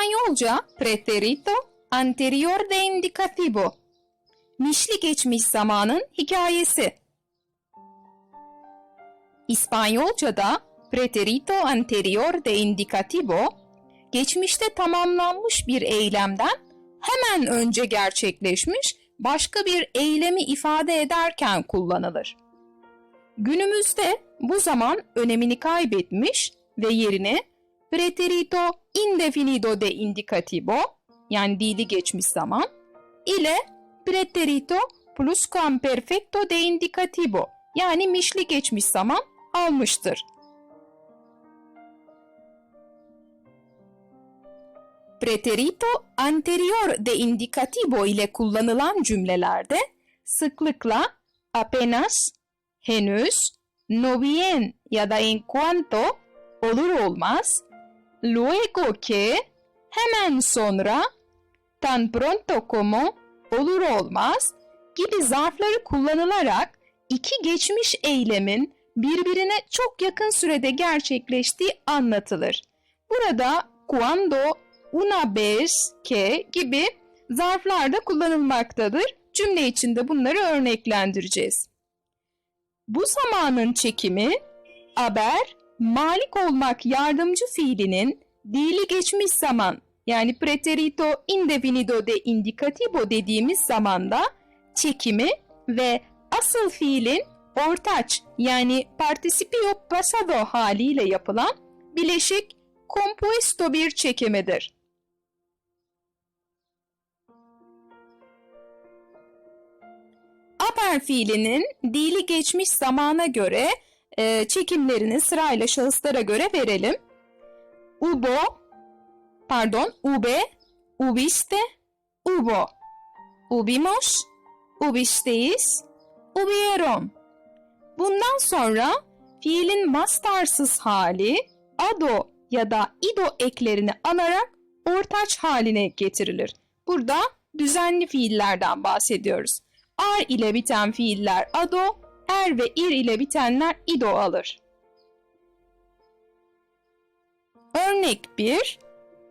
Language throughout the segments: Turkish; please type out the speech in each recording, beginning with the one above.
İspanyolca pretérito anterior de indicativo. Mişli geçmiş zamanın hikayesi. İspanyolca'da pretérito anterior de indicativo, geçmişte tamamlanmış bir eylemden hemen önce gerçekleşmiş başka bir eylemi ifade ederken kullanılır. Günümüzde bu zaman önemini kaybetmiş ve yerine pretérito indefinido de indicativo yani dili geçmiş zaman ile pretérito pluscuamperfecto de indicativo yani mişli geçmiş zaman almıştır. Preterito anterior de indicativo ile kullanılan cümlelerde sıklıkla apenas, henüz, no bien ya da en cuanto olur olmaz, luego que, hemen sonra, tan pronto como olur olmaz gibi zarfları kullanılarak iki geçmiş eylemin birbirine çok yakın sürede gerçekleştiği anlatılır. Burada cuando, una vez, que gibi zarflar da kullanılmaktadır. Cümle içinde bunları örneklendireceğiz. Bu zamanın çekimi haber, malik olmak yardımcı fiilinin dili geçmiş zaman yani preterito indefinido de indicativo dediğimiz zamanda çekimi ve asıl fiilin ortaç yani participio pasado haliyle yapılan bileşik compuesto bir çekimidir. Haber fiilinin dili geçmiş zamana göre e, çekimlerini sırayla şahıslara göre verelim. Ubo, pardon, ube, ubiste, ubo, ubimos, ubisteis, ubieron. Bundan sonra fiilin mastarsız hali ado ya da ido eklerini anarak ortaç haline getirilir. Burada düzenli fiillerden bahsediyoruz. Ar ile biten fiiller ado, er ve ir ile bitenler ido alır. Örnek 1.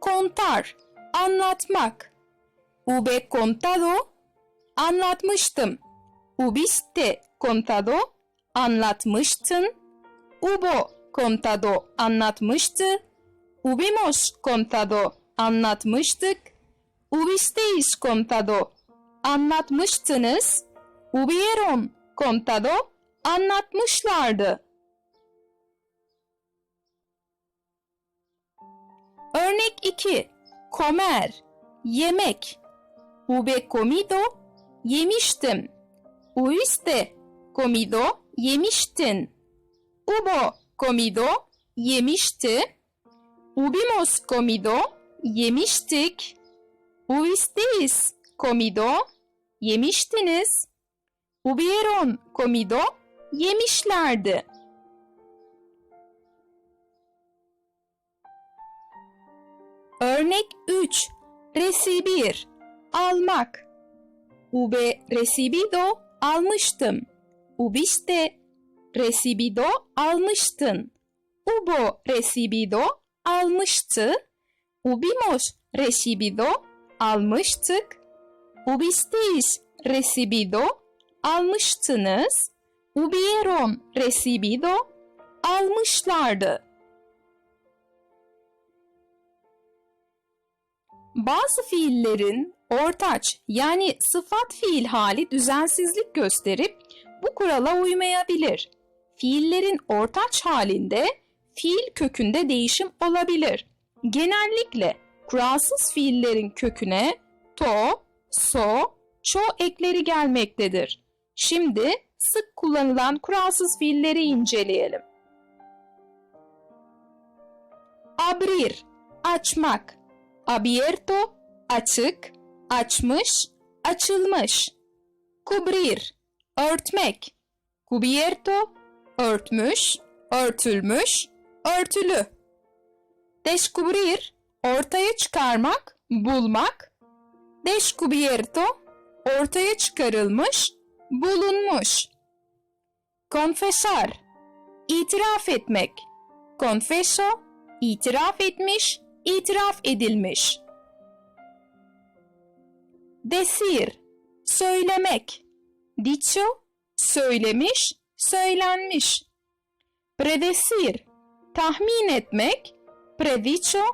Kontar, anlatmak. Ube contado, anlatmıştım. Ubiste contado, anlatmıştın. Ubo contado, anlatmıştı. Ubimos contado, anlatmıştık. Ubisteis contado, anlatmıştınız. Ubieron contado, anlatmışlardı. Örnek 2. Comer, yemek. Ube comido, yemiştim. Uiste comido, yemiştin. Ubo comido, yemişti. Ubimos comido, yemiştik. Ubisteis comido, yemiştiniz. Ubieron comido, yemişlerdi. Örnek 3. Recibir, almak. Ube recibido, almıştım. Ubiste recibido, almıştın. Ubo recibido, almıştı. Ubimos recibido, almıştık. Ubisteis recibido, almıştınız. Ubieron recibido, almışlardı. Bazı fiillerin ortaç yani sıfat fiil hali düzensizlik gösterip bu kurala uymayabilir. Fiillerin ortaç halinde fiil kökünde değişim olabilir. Genellikle kuralsız fiillerin köküne to, so, ço ekleri gelmektedir. Şimdi sık kullanılan kuralsız fiilleri inceleyelim. Abrir, açmak. Abierto, açık, açmış, açılmış. Cubrir, örtmek. Cubierto, örtmüş, örtülmüş, örtülü. Descubrir, ortaya çıkarmak, bulmak. Descubierto, ortaya çıkarılmış, bulunmuş. Confesar, itiraf etmek. Confeso, itiraf etmiş, itiraf edilmiş. Decir, söylemek. Dicho, söylemiş, söylenmiş. Predecir, tahmin etmek. Predicho,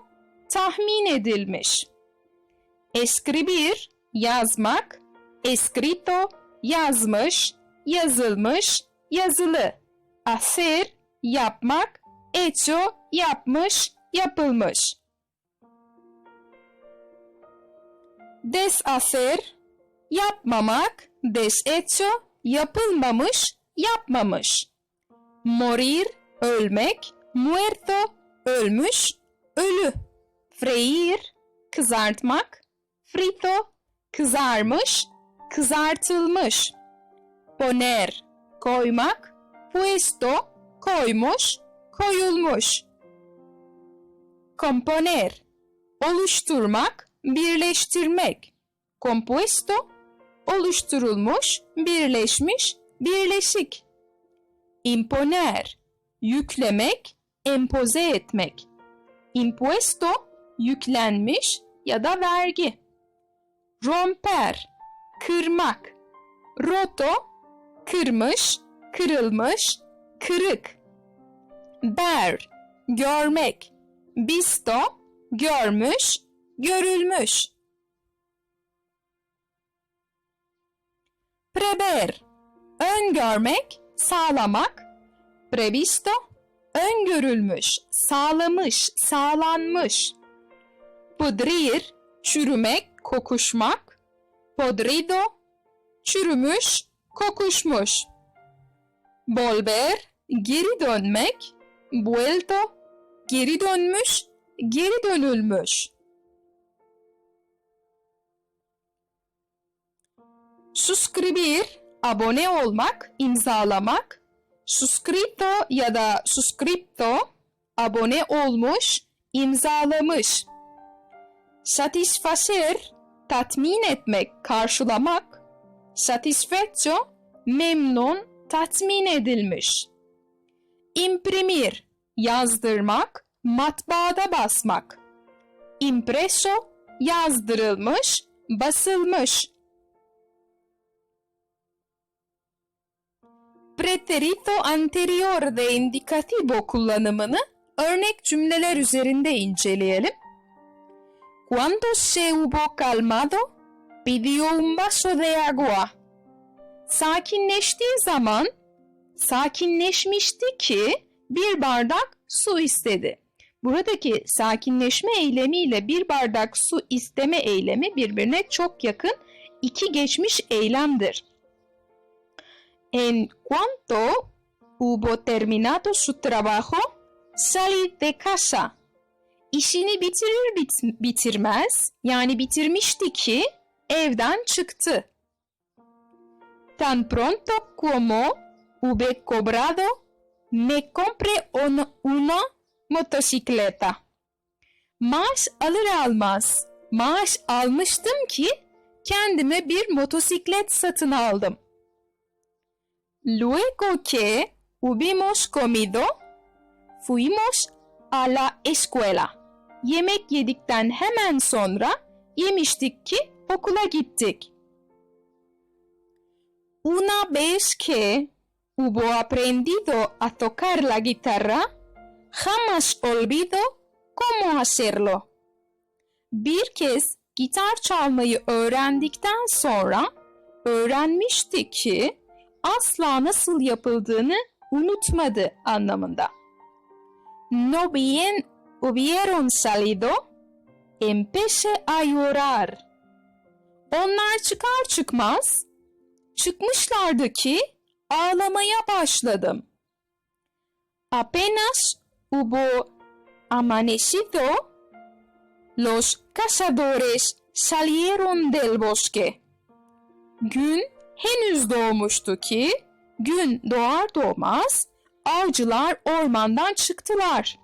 tahmin edilmiş. Escribir, yazmak. Escrito, yazmış, yazılmış, yazılı. Hacer, yapmak. Hecho, yapmış, yapılmış. Deshacer, yapmamak. Deshecho, yapılmamış, yapmamış. Morir, ölmek. Muerto, ölmüş, ölü. Freír, kızartmak. Frito, kızarmış, kızartılmış. Poner, koymak. Puesto, koymuş, koyulmuş. Componer, oluşturmak, birleştirmek. Compuesto, oluşturulmuş, birleşmiş, birleşik. Imponer, yüklemek, empoze etmek. Impuesto, yüklenmiş ya da vergi. Romper, kırmak. Roto, kırmış, kırılmış, kırık. Ber, görmek. Bisto, görmüş, görülmüş. Prever, öngörmek, sağlamak. Previsto, öngörülmüş, sağlamış, sağlanmış. Pudrir, çürümek, kokuşmak. Podrido, çürümüş, kokuşmuş. Volver, geri dönmek. Vuelto, geri dönmüş, geri dönülmüş. Suscribir, abone olmak, imzalamak. Suscrito ya da suscripto, abone olmuş, imzalamış. Satisfacer, tatmin etmek, karşılamak. Satisfecho, memnun, tatmin edilmiş. Imprimir, yazdırmak, matbaada basmak. Impreso, yazdırılmış, basılmış. Preterito anterior de indicativo kullanımını örnek cümleler üzerinde inceleyelim. Cuando se hubo calmado, pidió un vaso de agua. Sakinleştiği zaman, sakinleşmişti ki bir bardak su istedi. Buradaki sakinleşme eylemiyle bir bardak su isteme eylemi birbirine çok yakın iki geçmiş eylemdir. En cuanto hubo terminado su trabajo, salí de casa. İşini bitirir bit- bitirmez, yani bitirmişti ki evden çıktı. Tan pronto como hube cobrado, me compré un- una motocicleta. Maaş alır almaz, maaş almıştım ki kendime bir motosiklet satın aldım. Luego que hubimos comido, fuimos a la escuela. Yemek yedikten hemen sonra yemiştik ki okula gittik. Una vez que hubo aprendido a tocar la guitarra, jamás olvido cómo hacerlo. Bir kez gitar çalmayı öğrendikten sonra öğrenmişti ki asla nasıl yapıldığını unutmadı anlamında. No bien hubieron salido, empecé a llorar. Onlar çıkar çıkmaz çıkmışlardı ki ağlamaya başladım. Apenas hubo amanecido, los cazadores salieron del bosque. Gün henüz doğmuştu ki, gün doğar doğmaz avcılar ormandan çıktılar.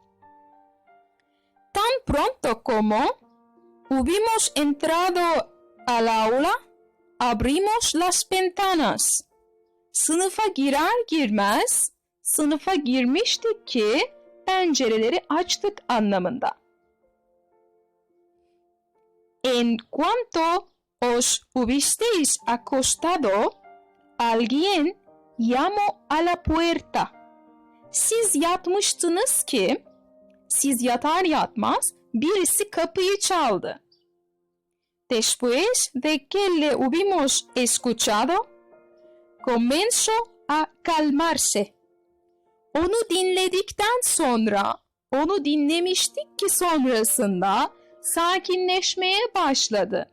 Tan pronto como hubimos entrado al aula, abrimos las ventanas. Sınıfa girer girmez, sınıfa girmiştik ki pencereleri açtık anlamında. En cuanto os hubisteis acostado, alguien llamó a la puerta. Siz yatmıştınız ki, siz yatar yatmaz birisi kapıyı çaldı. Después de que le hubimos escuchado, comenzó a calmarse. Onu dinledikten sonra, onu dinlemiştik ki sonrasında sakinleşmeye başladı.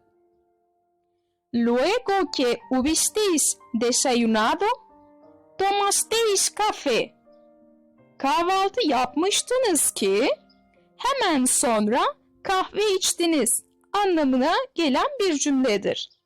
Luego que hubisteis desayunado, tomasteis café. Kahvaltı yapmıştınız ki hemen sonra kahve içtiniz anlamına gelen bir cümledir.